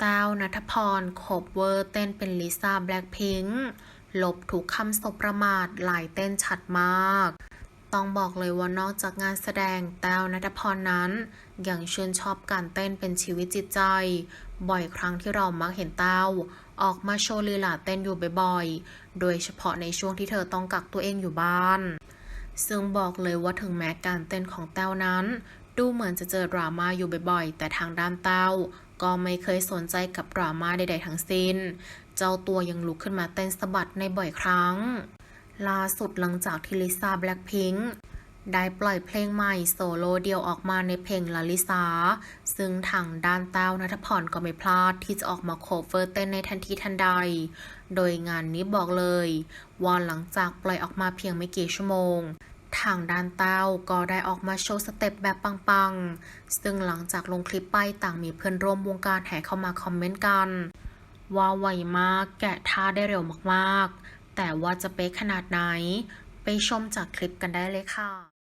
แต้วนัทพรโคบเวอร์เต้นเป็นลิซ่าแบล็คพิงค์ลบถูกคำสบประมาทหลายเต้นชัดมาก ต้องบอกเลยว่านอกจากงานแสดงแต้วนัทพรนั้น ยังชื่นชอบการเต้นเป็นชีวิตจิตใจ บ่อยครั้งที่เรามักเห็นแต้วออกมาโชว์ลีลาเต้นอยู่บ่อยๆ โดยเฉพาะในช่วงที่เธอต้องกักตัวเองอยู่บ้าน ซึ่งบอกเลยว่าถึงแม้การเต้นของแต้วนั้น ดูเหมือนจะเจอดราม่าอยู่บ่อยๆ แต่ทางด้านแต้ว ก็ไม่เคยสนใจกับดราม่าใด ๆ ทั้งสิ้น เจ้าตัวยังลุกขึ้นมาเต้นสะบัดในบ่อยครั้ง ล่าสุดหลังจากที่ลิซ่าแบล็คพิงค์ได้ปล่อยเพลงใหม่โซโลเดียวออกมาในเพลงลาลิซาซึ่งทางด้านแต้วนัทพรก็ไม่พลาดที่จะออกมาโคเวอร์เต้นในทันทีทันใด โดยงานนี้บอกเลย ว่าหลังจากปล่อยออกมาเพียงไม่กี่ชั่วโมง ทางด้านเต้าก็ได้ออกมาโชว์สเต็ปแบบปังๆ ซึ่งหลังจากลงคลิปไปต่างมีเพื่อนร่วมวงการแห่เข้ามาคอมเมนต์กัน ว่าไวมากแกะท่าได้เร็วมากๆ แต่ว่าจะเป๊ะขนาดไหน ไปชมจากคลิปกันได้เลยค่ะ